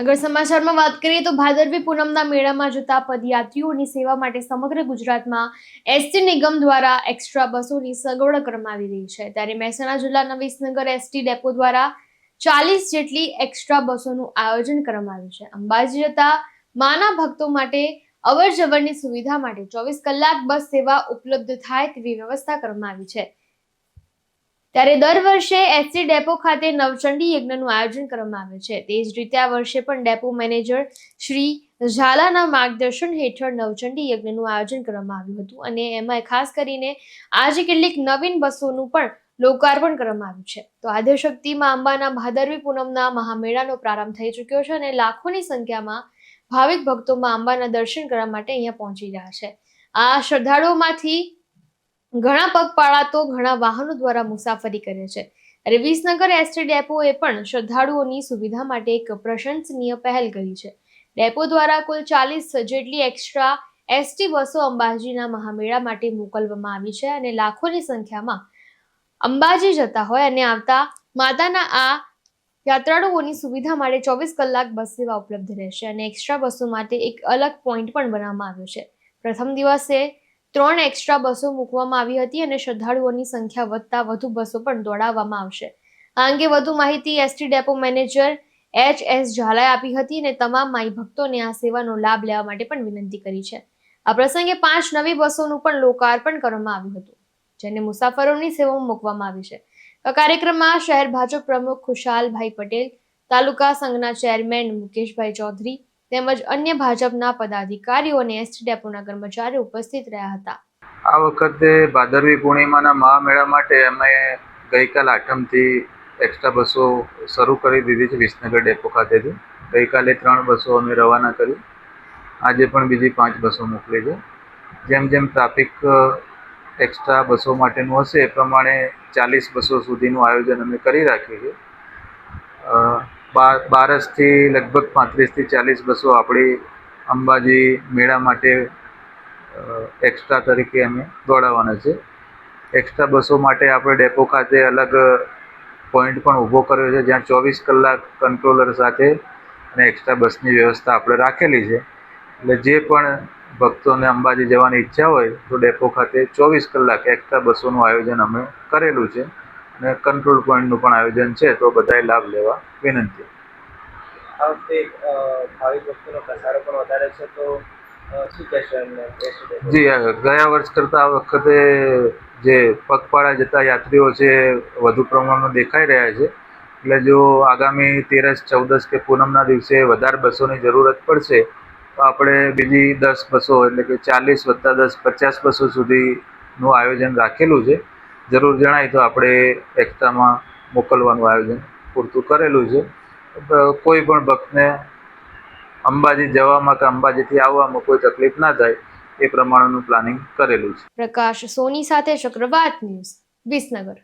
આગળ સમાચારમાં વાત કરીએ તો ભાદરવી પૂનમના મેળામાં જતા પદયાત્રીઓની સેવા માટે સમગ્ર ગુજરાતમાં એસટી નિગમ દ્વારા એક્સ્ટ્રા બસોની સગવડ કરવામાં આવી રહી છે. ત્યારે મહેસાણા જિલ્લાના વિસનગર એસટી ડેપો દ્વારા ચાલીસ જેટલી એક્સ્ટ્રા બસોનું આયોજન કરવામાં આવ્યું છે. અંબાજી જતા માના ભક્તો માટે અવર જવરની સુવિધા માટે ચોવીસ કલાક બસ સેવા ઉપલબ્ધ થાય તેવી વ્યવસ્થા કરવામાં આવી છે. ત્યારે દર વર્ષે એસસી ડેપો ખાતે નવચંડી યજ્ઞનું આયોજન કરવામાં આવે છે. તે જ રીતે આ વર્ષે પણ ડેપો મેનેજર શ્રી ઝાલાના માર્ગદર્શન હેઠળ નવચંડી યજ્ઞનું આયોજન કરવામાં આવ્યું હતું અને એમાં ખાસ કરીને આજે કેટલીક નવીન બસોનું પણ લોકાર્પણ કરવામાં આવ્યું છે. તો આદ્યશક્તિમાં અંબાના ભાદરવી પૂનમના મહામેળાનો પ્રારંભ થઈ ચૂક્યો છે અને લાખોની સંખ્યામાં ભાવિક ભક્તોમાં અંબાના દર્શન કરવા માટે અહીંયા પહોંચી રહ્યા છે. આ શ્રદ્ધાળુઓમાંથી ઘણા પગપાળા તો ઘણા વાહનો દ્વારા મુસાફરી કરે છે. અરે વિસનગર એસટી ડેપોએ પણ શ્રદ્ધાળુઓની સુવિધા માટે એક પ્રશંસનીય પહેલ કરી છે. ડેપો દ્વારા કુલ ચાલીસ જેટલી એક્સ્ટ્રા એસટી બસો અંબાજીના મહામેળા માટે મોકલવામાં આવી છે અને લાખોની સંખ્યામાં અંબાજી જતા હોય અને આવતા માતાના આ યાત્રાળુઓની સુવિધા માટે ચોવીસ કલાક બસ સેવા ઉપલબ્ધ રહેશે અને એક્સ્ટ્રા બસો માટે એક અલગ પોઈન્ટ પણ બનાવવામાં આવ્યો છે. પ્રથમ દિવસે ત્રણ એક્સ્ટ્રા બસો મૂકવામાં આવી હતી અને શ્રદ્ધાળુઓની સંખ્યા વધતા વધુ બસો પણ દોડાવવામાં આવશે. આ અંગે વધુ માહિતી ST depot manager H S ઝાલાએ આપી હતી અને તમામ માઈ ભક્તોને આ સેવાનો લાભ લેવા માટે પણ વિનંતી કરી છે. આ પ્રસંગે પાંચ નવી બસોનું પણ લોકાર્પણ કરવામાં આવ્યું હતું, જેને મુસાફરોની સેવામાં મૂકવામાં આવી છે. આ કાર્યક્રમમાં શહેર ભાજપ પ્રમુખ ખુશાલભાઈ પટેલ, તાલુકા સંઘના ચેરમેન મુકેશભાઈ ચૌધરી તેમજ અન્ય ભાજપના પદાધિકારીઓ અને એસટી ડેપોના કર્મચારીઓ ઉપસ્થિત રહ્યા હતા. આ વખતે ભાદરવી પૂર્ણિમાના મહામેળા માટે અમે ગઈકાલ આઠમથી એક્સ્ટ્રા બસો શરૂ કરી દીધી છે વિસનગર ડેપો ખાતેથી. ગઈકાલે ત્રણ બસો અમે રવાના કરી. આજે પણ બીજી પાંચ બસો મોકલી છે. જેમ જેમ ટ્રાફિક એક્સ્ટ્રા બસો માટેનું હશે એ પ્રમાણે ચાલીસ બસો સુધીનું આયોજન અમે કરી રાખ્યું છે બાર બારસથી લગભગ પાંત્રીસથી ચાલીસ બસો આપણી અંબાજી મેળા માટે એક્સ્ટ્રા તરીકે અમે દોડાવવાના છે. એક્સ્ટ્રા બસો માટે આપણે ડેપો ખાતે અલગ પોઈન્ટ પણ ઊભો કર્યો છે, જ્યાં ચોવીસ કલાક કંટ્રોલર સાથે અને એક્સ્ટ્રા બસની વ્યવસ્થા આપણે રાખેલી છે. એટલે જે પણ ભક્તોને અંબાજી જવાની ઈચ્છા હોય તો ડેપો ખાતે ચોવીસ કલાક એક્સ્ટ્રા બસોનું આયોજન અમે કરેલું છે. અને કંટ્રોલ પોઈન્ટનું પણ આયોજન છે તો બધાએ લાભ લેવા વિનંતી. આ વખતે ભાવિક ભક્તોનો પ્રસારો પણ વધારે છે તો? જી ગયા વર્ષ કરતાં આ વખતે જે પગપાળા જતા યાત્રીઓ છે વધુ પ્રમાણમાં દેખાઈ રહ્યા છે. એટલે જો આગામી તેરસ ચૌદસ કે પૂનમના દિવસે વધારે બસોની જરૂરત પડશે તો આપણે બીજી દસ બસો એટલે કે ચાલીસ વત્તા દસ પચાસ બસો સુધીનું આયોજન રાખેલું છે. જરૂર જણાય તો આપણે એક્સ્ટ્રામાં મોકલવાનું આયોજન પૂરતું કરેલું છે. કોઈ પણ ભક્તને અંબાજી જવામાં કે અંબાજીથી આવવામાં કોઈ તકલીફ ના થાય એ પ્રમાણેનું પ્લાનિંગ કરેલું છે. પ્રકાશ સોની સાથે ચક્રવાત ન્યૂઝ, વિસનગર.